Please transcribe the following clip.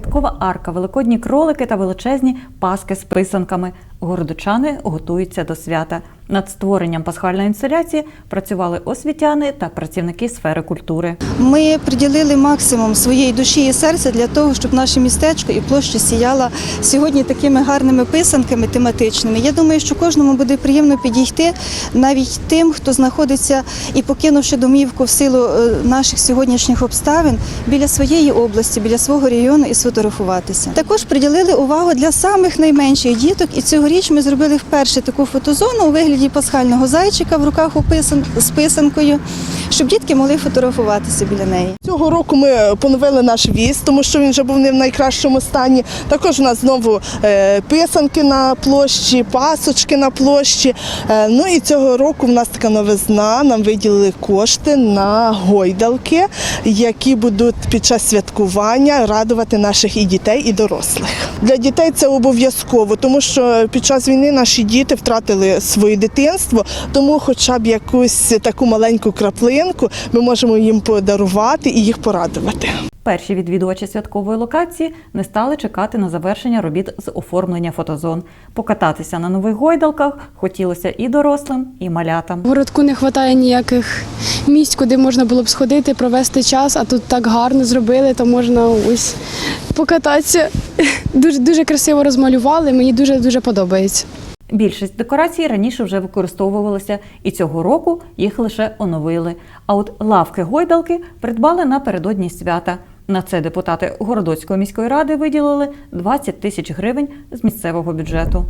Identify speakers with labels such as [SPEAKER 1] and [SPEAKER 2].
[SPEAKER 1] квіткова арка, великодні кролики та величезні паски з писанками. Городочани готуються до свята. Над створенням пасхальної інсталяції працювали освітяни та працівники сфери культури.
[SPEAKER 2] Ми приділили максимум своєї душі і серця для того, щоб наше містечко і площа сіяла сьогодні такими гарними писанками тематичними. Я думаю, що кожному буде приємно підійти, навіть тим, хто знаходиться і покинувши домівку в силу е, наших сьогоднішніх обставин біля своєї області, біля свого району і сфотографуватися. Також приділили увагу для самих найменших діток, і цьогоріч ми зробили вперше таку фотозону у вигляді пасхального зайчика в руках з писанкою, щоб дітки могли фотографуватися біля неї.
[SPEAKER 3] Цього року ми поновили наш віз, тому що він вже був не в найкращому стані. Також у нас знову е, писанки на площі, пасочки на площі. Е, Ну і цього року в нас така новизна. Нам виділили кошти на гойдалки, які будуть під час святкування радувати наших і дітей, і дорослих. Для дітей це обов'язково, тому що під час війни наші діти втратили своє дитинство, тому хоча б якусь таку маленьку краплинку ми можемо їм подарувати і їх порадувати.
[SPEAKER 1] Перші відвідувачі святкової локації не стали чекати на завершення робіт з оформлення фотозон. Покататися на нових гойдалках хотілося і дорослим, і малятам.
[SPEAKER 4] В городку не вистачає ніяких місць, куди можна було б сходити, провести час, а тут так гарно зробили, то можна ось покататися. Дуже дуже красиво розмалювали. Мені дуже дуже подобається.
[SPEAKER 1] Більшість декорацій раніше вже використовувалися, і цього року їх лише оновили. А от лавки-гойдалки придбали напередодні свята. На це депутати Городоцької міської ради виділили 20 тисяч гривень з місцевого бюджету.